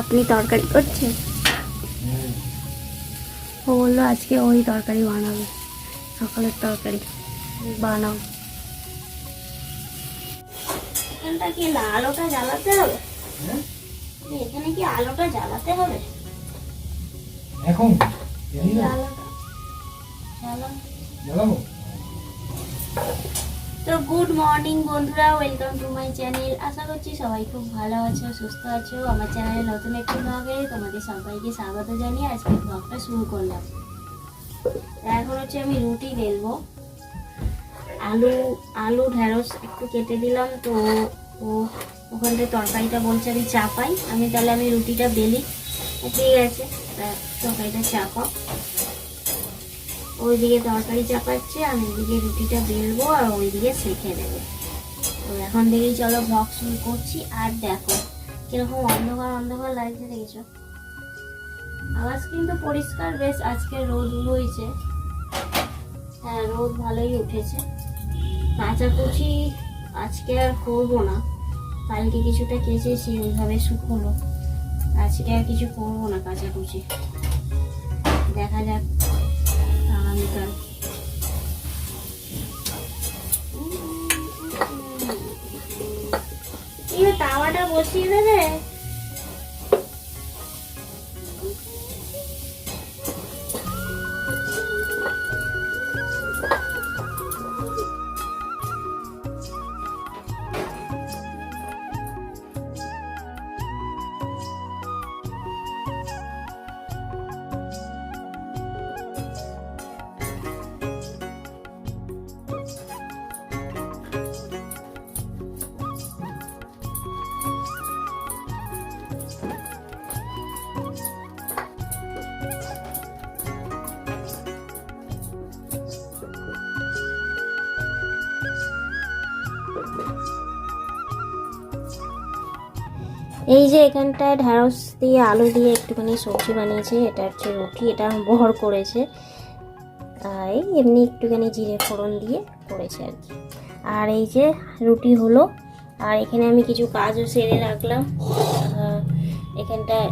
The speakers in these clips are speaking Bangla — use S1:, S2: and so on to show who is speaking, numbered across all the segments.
S1: আপনি তরকারি করছেন? ও বলল আজকে ওই তরকারি বানাবে। সকালের তরকারি। বানাও। এখানটা কি আলোটা জ্বালাতে হবে? এখানে কি আলোটা জ্বালাতে হবে?
S2: এখন?
S1: এই
S2: জ্বালাবো?
S1: তো গুড মর্নিং বন্ধুরা ওয়েলকাম টু মাই চ্যানেল আশা করছি সবাই খুব ভালো আছো, সুস্থ আছো। আমার চ্যানেলে নতুন একটি ব্লগে তোমাদের সবাইকে স্বাগত জানিয়ে আজকে ব্লগটা শুরু করলাম। এখন হচ্ছে আমি রুটি বেলবো। আলু আলু, ঢেঁড়স একটু কেটে দিলাম। তো ও, ওখান থেকে তরকারিটা বলছে আমি চাপাই। আমি তাহলে আমি রুটিটা বেলি। ঠিক আছে তরকারিটা চাপাও। ওইদিকে তরকারি চাপাচ্ছে আমি এদিকে রুটিটা বেলবো, আর ওইদিকে সেঁকে দেবো। তো এখন দেখি চলো ব্লগ শুরু করছি। আর দেখো, কীরকম অন্ধকার অন্ধকার লাগছে, দেখেছ? আকাশ কিন্তু পরিষ্কার, বেশ আজকে রোদ হয়েছে হ্যাঁ রোদ ভালোই উঠেছে। কাঁচাকুচি আজকে আর করব না। কালকে কিছুটা কেচেছি ওইভাবে শুকনো আজকে আর কিছু করব না কাঁচাকুচি। দেখা যাক। এই তাওয়াটা বসিয়ে দেবে? এই যে এখানটায় ঢ্যাঁড়স দিয়ে আলু দিয়ে একটুখানি সবজি বানিয়েছে, এটা হচ্ছে রুটি, এটা বহর করেছে। এই এমনি একটুখানি জিরে ফোড়ন দিয়ে করেছে আর কি। আর এই যে রুটি হলো, আর এখানে আমি কিছু কাজও সেরে রাখলাম। এখানটায়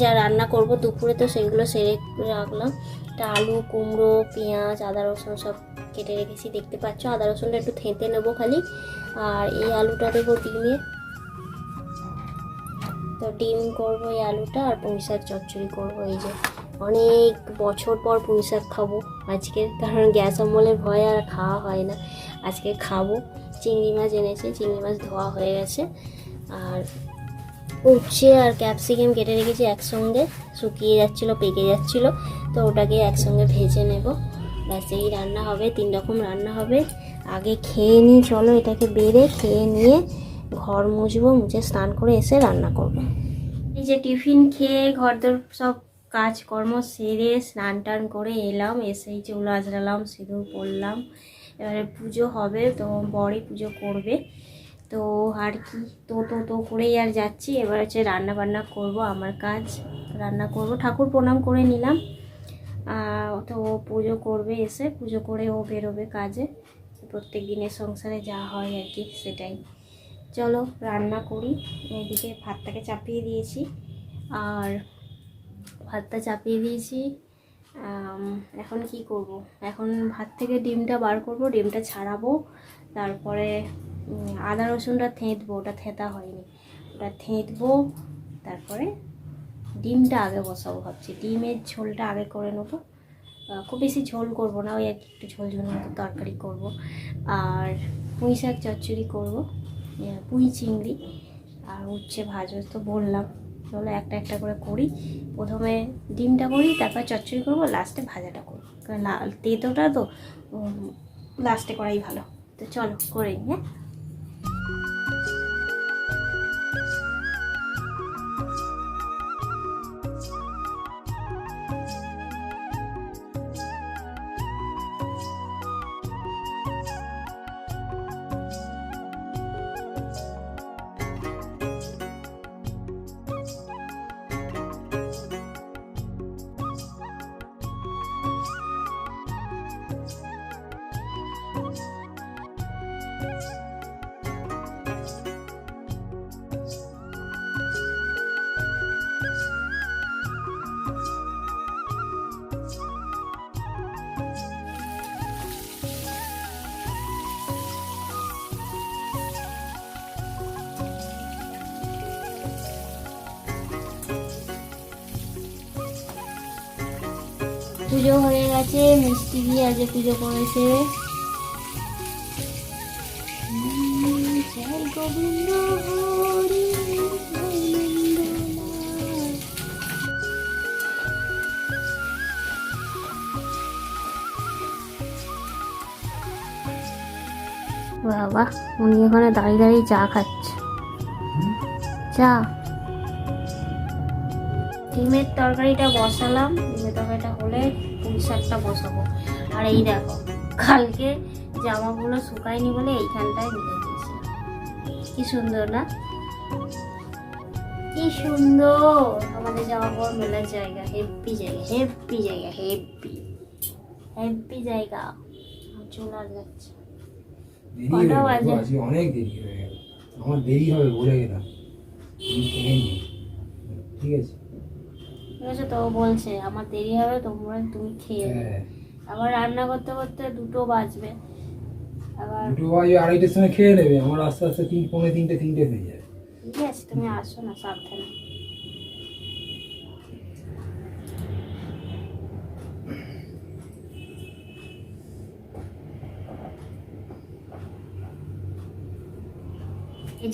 S1: যা রান্না করব দুপুরে তো সেগুলো সেরে রাখলাম। তা আলু, কুমড়ো, পেঁয়াজ, আদা, রসুন সব কেটে রেখেছি, দেখতে পাচ্ছ? আদা, রসুনটা একটু থেঁতে নেব খালি। আর এই আলুটা দেবো ডিমে। তো ডিম করব, এই আলুটা আর পুঁই শাক চচ্চড়ি করব, এই যে অনেক বছর পর পুঁই শাক খাব আজকে, কারণ গ্যাস অম্বলের ভয় আর খাওয়া হয় না। আজকে খাব, চিংড়ি মাছ এনেছে, চিংড়ি মাছ ধোয়া হয়ে গেছে। আর উচ্ছে আর ক্যাপসিকাম কেটে রেখেছি একসঙ্গে, শুকিয়ে যাচ্ছিল, পেকে যাচ্ছিল, তো ওটাকে একসঙ্গে ভেজে নেব। ব্যাস, এই রান্না হবে, তিন রকম রান্না হবে। আগে খেয়ে নিই, চলো এটাকে বেড়ে খেয়ে নিয়ে ঘর মুছবো, মুছে স্নান করে এসে রান্না করব। এই যে টিফিন খেয়ে ঘরদোর সব কাজকর্ম সেরে স্নান টান করে এলাম এসেই চুল আজরালাম সিঁদুর পরলাম। এবারে পুজো হবে, তো বড়ই পুজো করবে। তো আর কি, তো তো তো করেই আর যাচ্ছি। এবার হচ্ছে রান্না বান্না করব, আমার কাজ রান্না করব। ঠাকুর প্রণাম করে নিলাম। তো ও পুজো করবে এসে, পুজো করে ও বেরোবে কাজে। প্রত্যেক দিনের সংসারে যা হয় আর কি, সেটাই। চলো রান্না করি। এদিকে ভাতটাকে চাপিয়ে দিয়েছি। আর ভাতটা চাপিয়ে দিয়েছি। এখন কি করব? এখন ভাত থেকে ডিমটা বার করব, ডিমটা ছাড়াবো। তারপরে আদা রসুনটা থেঁতবো, ওটা থেঁতা হয়নি। ওটা থেঁতবো, তারপরে ডিমটা আগে বসাবো ভাবছি। ডিমের ঝোলটা আগে করে নেব। খুব বেশি ঝোল করব না, ওই একটু ঝোল ঝোল মতো তরকারি করব। আর পুঁই শাক চচ্চড়ি করব। পুঁই চিংড়ি আর উচ্ছে ভাজও তো বললাম। চলো একটা একটা করে করি। প্রথমে ডিমটা করি, তারপর চচ্চড়ি করব, লাস্টে ভাজাটা করব। কারণ তেতোটা তো লাস্টে করাই ভালো। তো চলো করে হ্যাঁ? পুজো হয়ে গেছে, মিষ্টি দিয়ে আজকে পুজো করেছে। বাবা, উনি ওখানে দাঁড়িয়ে দাঁড়িয়ে চা খাচ্ছে। চা? ডিমের তরকারিটা বসালাম ডিমের তরকারিটা হলে পুঁই শাকটা বসাবো। আর এই দেখো কালকে জামাগুলো শুকায়নি বলে এইখানটায় মিলে দিয়েছি। কি সুন্দর না? কি সুন্দর! আমাদের জামা কাপড় মেলার জায়গা হেব্বি জায়গা হেব্বি জায়গা হেব্বি। হেব্বি জায়গা। চলে আর যাচ্ছে
S2: দেরি
S1: কটা বাজে?
S2: অনেক দেরি হয়ে গেল। আমার দেরি হবে বলে গেলাম। ঠিক আছে।
S1: ঠিক আছে তো বলছে আমার দেরি হবে তোমরা তুমি খেয়ে।
S2: হ্যাঁ।
S1: আবার রান্না করতে করতে দুটো বাজবে। আবার
S2: দুটো বাজে আড়াইটার সময় খেয়ে নেবে আমার আস্তে আস্তে তিন পৌনে তিনটে তিনটে হয়ে যাবে
S1: ঠিক আছে তুমি আসো না সাবধানে।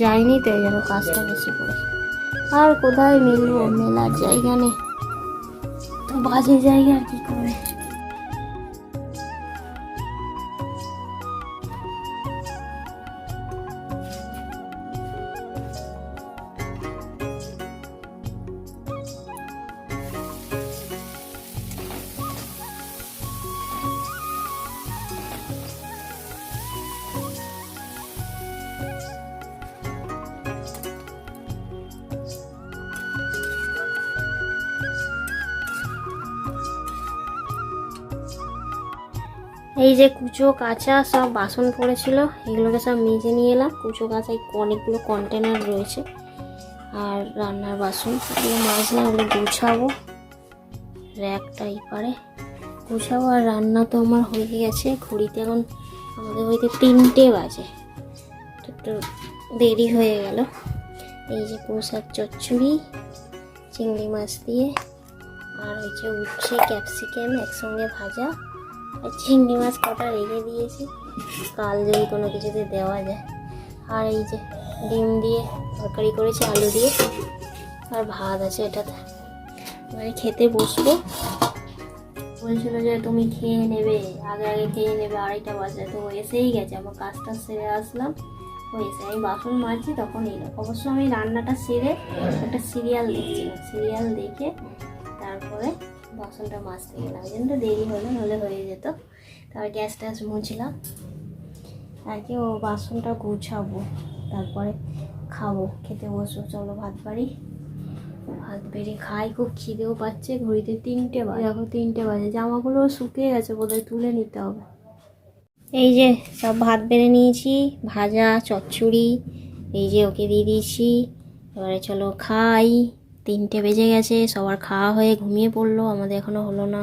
S1: যাইনি তো এই কাজটা বেশি করেছি। আর কোথায় মিলবো? মেলার জায়গা নেই। বাজে জায়গা আর কি করে এই যে কুচো কাঁচা সব বাসন পড়েছিল, এগুলোকে সব মেজে নিয়ে এলাম। কুচো কাঁচায় অনেকগুলো কন্টেনার রয়েছে আর রান্নার বাসন। এগুলো মাজলাম ওগুলো গুছাবো। র্যাকটা এই পারে গুছাবো আর রান্না তো আমার হয়ে গেছে। ঘড়িতে এখন আমাদের হইতে তিনটে বাজে। একটু দেরি হয়ে গেল। এই যে পোশাক চচ্চড়ি, চিংড়ি মাছ দিয়ে, আর ওই যে উচ্ছে ক্যাপসিকাম একসঙ্গে ভাজা। চিংড়ি মাছ কটা রেখে দিয়েছি। কাল যদি কোনো কিছুতে দেওয়া যায়। আর এই যে ডিম দিয়ে তরকারি করেছি, আলু দিয়ে। আর ভাত আছে এটাতে। মানে খেতে বসবো। বলছিল যে তুমি খেয়ে নেবে, আগে আগে খেয়ে নেবে, আড়াইটা বাজে। তো এসেই গেছে, আমার কাজটা সেরে আসলাম। এসে আমি বাসন মাজছি, তখন এলো অবশ্য আমি রান্নাটা সেরে একটা সিরিয়াল দেখছিলাম। সিরিয়াল দেখে বাসনটা মাজতে গেলাম। কিন্তু দেরি হলো নলে হয়ে যেত। তারপর গ্যাস ট্যাস মুছলাম। কি ও বাসনটা গুছাবো, তারপরে খাব, খেতে বসবো। চলো ভাত বাড়ি। ভাত বেড়ে খাই, খুব খিদেও পাচ্ছে, ঘড়িতে তিনটে বাজে। দেখো তিনটে বাজে, জামাগুলো শুকিয়ে গেছে, বোধহয় তুলে নিতে হবে। এই যে, সব ভাত বেড়ে নিয়েছি, ভাজা, চচ্চড়ি, এই যে ওকে দিয়ে দিয়েছি। এবারে চলো খাই। তিনটে বেজে গেছে, সবার খাওয়া হয়ে ঘুমিয়ে পড়ল, আমাদের এখনও হলো না।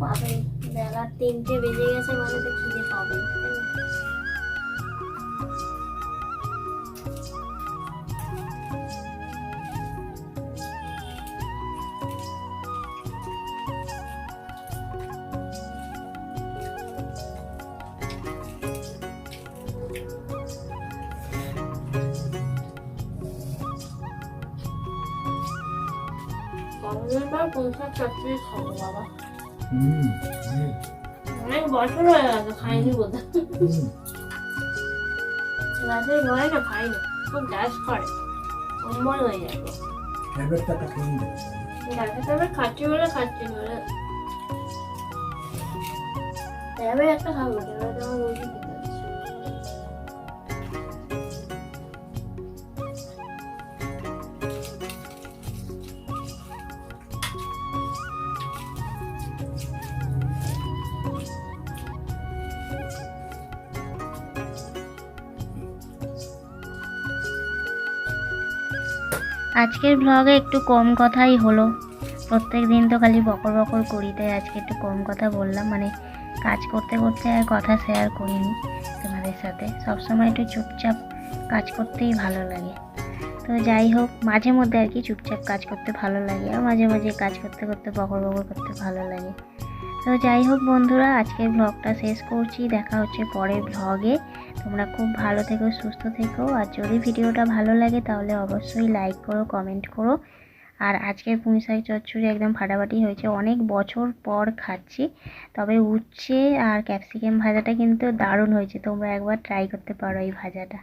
S1: পাবে বেলা তিনটে বেজে গেছে মানে তো খিদে পাবে পর পৌঁছার চচ্চড়ি খাব বাবা।
S2: হুম অনেক।
S1: অনেক বছর হয়ে গেছে খাইনি না খাই না খুব গ্যাস করে অম্বল হয়ে তবে খাচ্ছি বলে খাচ্ছি বলে। ট্যাবে একটা খাব ট্যাবে আমার
S3: আজকের ব্লগে একটু কম কথাই হলো। প্রত্যেক দিন তো খালি বকর বকর করি, তাই আজকে একটু কম কথা বললাম। মানে কাজ করতে করতে আর কথা শেয়ার করিনি তোমাদের সাথে। সবসময় একটু চুপচাপ কাজ করতেই ভালো লাগে।
S1: তো যাই হোক, মাঝে মধ্যে আর কি চুপচাপ কাজ করতে ভালো লাগে, আর মাঝে মাঝে কাজ করতে করতে বকর বকর করতে ভালো লাগে। তো যাই হোক বন্ধুরা, আজকের ব্লগটা শেষ করছি। দেখা হচ্ছে পরের ব্লগে তোমরা খুব ভালো থেকো, সুস্থ থেকো। আর যদি ভিডিওটা ভালো লাগে, তাহলে অবশ্যই লাইক করো কমেন্ট করো। আর আজকের পুঁইশাক চচ্চড়ি একদম ফাটাফাটি হয়েছে। অনেক বছর পর খাচ্ছি, তবে উচ্ছে আর ক্যাপসিকাম ভাজাটা কিন্তু দারুণ হয়েছে। তোমরা একবার ট্রাই করতে পারো এই ভাজাটা।